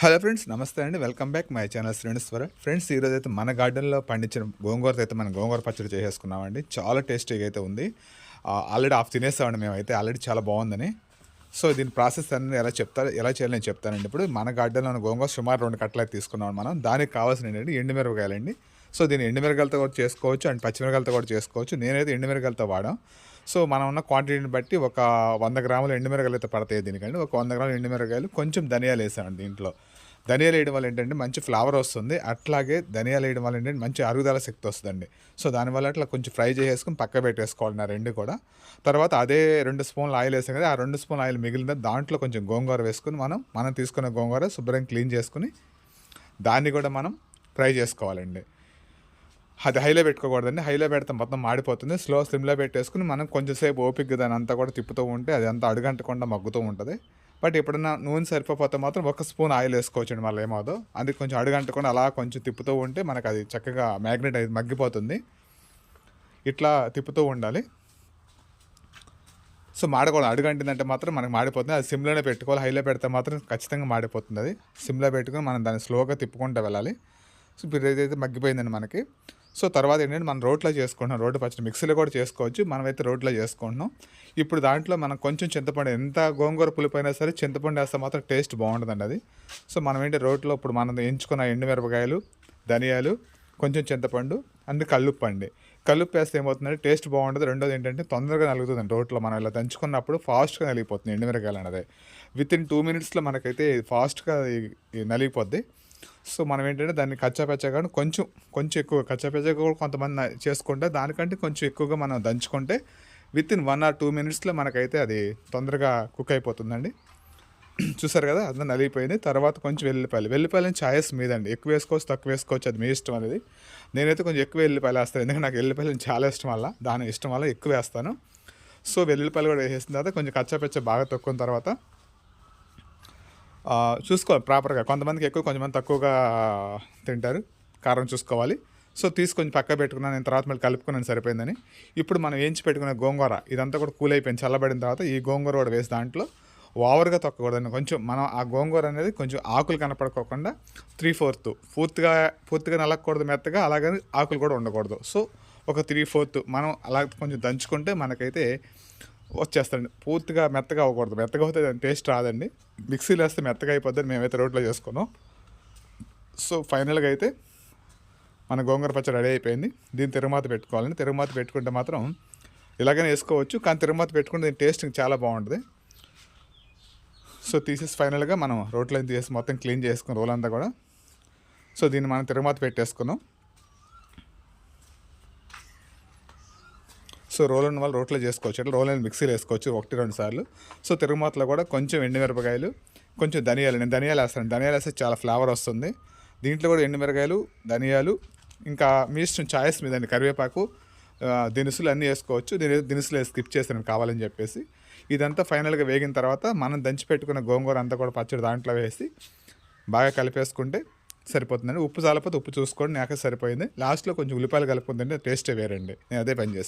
Hello friends నమస్తే అండి. Welcome back my channel Shrenuswara friends ఈరోజు అయితే మన గార్డెన్లో పండించిన గోంగూరతో అయితే మనం గోంగూర పచ్చడి చేసేసుకున్నామండి. చాలా టేస్టీగా అయితే ఉంది. ఆల్రెడీ ఆఫ్ తినేసామండి మేమైతే. ఆల్రెడీ చాలా బాగుందని. సో దీని ప్రాసెస్ అన్ని ఎలా చెప్తారు ఎలా చేయాలని నేను చెప్తానండి. ఇప్పుడు మన గార్డెన్లో ఉన్న గోంగూర సుమారు రెండు కట్టలు అయితే తీసుకున్నాం మనం. దానికి కావాల్సిన ఏంటంటే ఎండుమిరపకాయలండి. సో దీన్ని ఎండుమిరకాయలతో కూడా చేసుకోవచ్చు అండ్ పచ్చిమిరకాయలతో కూడా చేసుకోవచ్చు. నేనైతే ఎండుమిరకాయలతో వాడాం. సో మనం ఉన్న క్వాంటిటీని బట్టి ఒక వంద గ్రాముల ఎండుమిరగాయలు అయితే పడతాయి దీనికండి. ఒక వంద గ్రాముల ఎండుమిరగాయలు కొంచెం ధనియాలు వేసామండి దీంట్లో. ధనియాలు వేయడం వల్ల ఏంటంటే మంచి ఫ్లేవర్ వస్తుంది. అట్లాగే ధనియాలు వేయడం వల్ల ఏంటంటే మంచి అరుగుదల శక్తి వస్తుందండి. సో దానివల్ల అట్లా కొంచెం ఫ్రై చేసేసుకుని పక్క పెట్టేసుకోవాలి నా రెండు కూడా. తర్వాత అదే రెండు స్పూన్లు ఆయిల్ వేసాం కదా ఆ రెండు స్పూన్ ఆయిల్ మిగిలిన దాంట్లో కొంచెం గోంగూర వేసుకుని మనం మనం తీసుకున్న గోంగూర శుభ్రంగా క్లీన్ చేసుకుని దాన్ని కూడా మనం ఫ్రై చేసుకోవాలండి. అది హైలో పెట్టుకోకూడదండి. హైలో పెడితే మొత్తం మాడిపోతుంది. స్లో స్లిమ్లో పెట్టేసుకుని మనం కొంచెంసేపు ఓపిక దాని అంతా కూడా తిప్పుతూ ఉంటే అది అంతా అడుగంటకుండా మగ్గుతూ ఉంటుంది. బట్ ఎప్పుడన్నా నూనె సరిపోతే మాత్రం ఒక స్పూన్ ఆయిల్ వేసుకోవచ్చండి మళ్ళీ ఏమవుదో అది కొంచెం అడుగంటకుండా అలా కొంచెం తిప్పుతూ ఉంటే మనకు అది చక్కగా మ్యాగ్నెట్ అది మగ్గిపోతుంది. ఇట్లా తిప్పుతూ ఉండాలి. సో మాడకూడదు. అడుగంటిందంటే మాత్రం మనకు మాడిపోతుంది. అది సిమ్లోనే పెట్టుకోవాలి. హైలో పెడితే మాత్రం ఖచ్చితంగా మాడిపోతుంది అది. సిమ్లో పెట్టుకుని మనం దాన్ని స్లోగా తిప్పుకుంటూ వెళ్ళాలి. సో బిర్యానీ ఏదైతే మగ్గిపోయిందండి మనకి. సో తర్వాత ఏంటంటే మనం రోట్లో చేసుకుంటున్నాం. రోడ్డు పచ్చడి మిక్సీలో కూడా చేసుకోవచ్చు. మనమైతే రోట్లో చేసుకుంటున్నాం. ఇప్పుడు దాంట్లో మనం కొంచెం చింతపండు ఎంత గోంగూర పులిపోయినా సరే చింతపండు వేస్తే మాత్రం టేస్ట్ బాగుంటుందండి అది. సో మనం ఏంటి రోట్లో ఇప్పుడు మనం ఎంచుకున్న ఎండుమిరపకాయలు ధనియాలు కొంచెం చింతపండు అండ్ కల్లుప్పు అండి. కల్లుప్పు వేస్తే ఏమవుతుందంటే టేస్ట్ బాగుంటుంది. రెండోది ఏంటంటే తొందరగా నలుగుతుంది రోట్లో. మనం ఇలా దంచుకున్నప్పుడు ఫాస్ట్గా నలిగిపోతుంది ఎండుమిరకాయలు అనేది. విత్ ఇన్ టూ మినిట్స్లో మనకైతే ఫాస్ట్గా నలిగిపోద్ది. సో మనం ఏంటంటే దాన్ని కచ్చాపెచ్చగా కొంచెం కొంచెం ఎక్కువ కచ్చాపెచ్చగా కూడా కొంతమంది చేసుకుంటే దానికంటే కొంచెం ఎక్కువగా మనం దంచుకుంటే within one or two మినిట్స్లో మనకైతే అది తొందరగా కుక్ అయిపోతుందండి. చూసారు కదా అదంతా నలిగిపోయింది. తర్వాత కొంచెం వెల్లిపాయలు వెల్లిపాయలు ఛాయస్ మీదండి. ఎక్కువ వేసుకోవచ్చు తక్కువ వేసుకోవచ్చు అది మీ ఇష్టం అనేది. నేనైతే కొంచెం ఎక్కువ వెల్లిపాయలు వేస్తాను. ఎందుకంటే నాకు వెల్లిపాయలు చాలా ఇష్టం వల్ల దాని ఇష్టం వల్ల ఎక్కువ వేస్తాను. సో వెల్లిపాయలు కూడా వేసిన తర్వాత కొంచెం కచ్చాపెచ్చ బాగా తక్కువ తర్వాత చూసుకోవాలి ప్రాపర్గా. కొంతమందికి ఎక్కువ కొంతమంది తక్కువగా తింటారు. కారం చూసుకోవాలి. సో తీసుకొని పక్క పెట్టుకున్నాను. నేను తర్వాత మళ్ళీ కలుపుకున్నాను సరిపోయిందని. ఇప్పుడు మనం ఏంచి పెట్టుకున్న గోంగూర ఇదంతా కూడా కూల్ అయిపోయింది. చల్లబడిన తర్వాత ఈ గోంగూర కూడా వేసి దాంట్లో ఓవర్గా తొక్కకూడదండి. కొంచెం మనం ఆ గోంగూర అనేది కొంచెం ఆకులు కనపడుకోకుండా త్రీ ఫోర్త్ పూర్తిగా పూర్తిగా నలగకూడదు మెత్తగా అలాగని ఆకులు కూడా ఉండకూడదు. సో ఒక త్రీ ఫోర్త్ మనం అలా కొంచెం దంచుకుంటే మనకైతే వచ్చేస్తారండి. పూర్తిగా మెత్తగా అవ్వకూడదు. మెత్తగా అవుతే దాని టేస్ట్ రాదండి. మిక్సీలో వేస్తే మెత్తగా అయిపోద్దని మేమైతే రోట్లో చేసుకున్నాం. సో ఫైనల్గా అయితే మన గోంగూర పచ్చడి రెడీ అయిపోయింది. దీన్ని తిరుమాత పెట్టుకోవాలండి. తిరుమాత పెట్టుకుంటే మాత్రం ఇలాగనే వేసుకోవచ్చు. కానీ తిరుమాత పెట్టుకుంటే దీని టేస్ట్ చాలా బాగుంటుంది. సో తీసేసి ఫైనల్గా మనం రోట్లో తీసేసి మొత్తం క్లీన్ చేసుకుని రోల్ అంతా కూడా. సో దీన్ని మనం తిరుమాత పెట్టేసుకున్నాం. సో రోల్ ఉన్న వాళ్ళు రోట్లో చేసుకోవచ్చు. అట్లా రోల్ మిక్సీలో వేసుకోవచ్చు ఒకటి రెండు సార్లు. సో తిరుగుమాతలో కూడా కొంచెం ఎండుమిరపకాయలు కొంచెం ధనియాలు. నేను ధనియాలు వేస్తాను. ధనియాలు వేస్తే చాలా ఫ్లేవర్ వస్తుంది. దీంట్లో కూడా ఎండుమిరకాయలు ధనియాలు ఇంకా మీ ఇష్టం ఛాయిస్ మీదండి కరివేపాకు దినుసులు అన్నీ వేసుకోవచ్చు. దీని దినుసులు స్కిప్ చేస్తాను కావాలని చెప్పేసి. ఇదంతా ఫైనల్గా వేగిన తర్వాత మనం దంచి పెట్టుకున్న గోంగూర అంతా కూడా పచ్చడి దాంట్లో వేసి బాగా కలిపేసుకుంటే సరిపోతుందండి. ఉప్పు చాలపోతే ఉప్పు చూసుకోండి నాకే సరిపోయింది. లాస్ట్లో కొంచెం ఉల్లిపాయలు కలుపుకుందంటే టేస్టే వేరండి. నేను అదే పని చేస్తాను.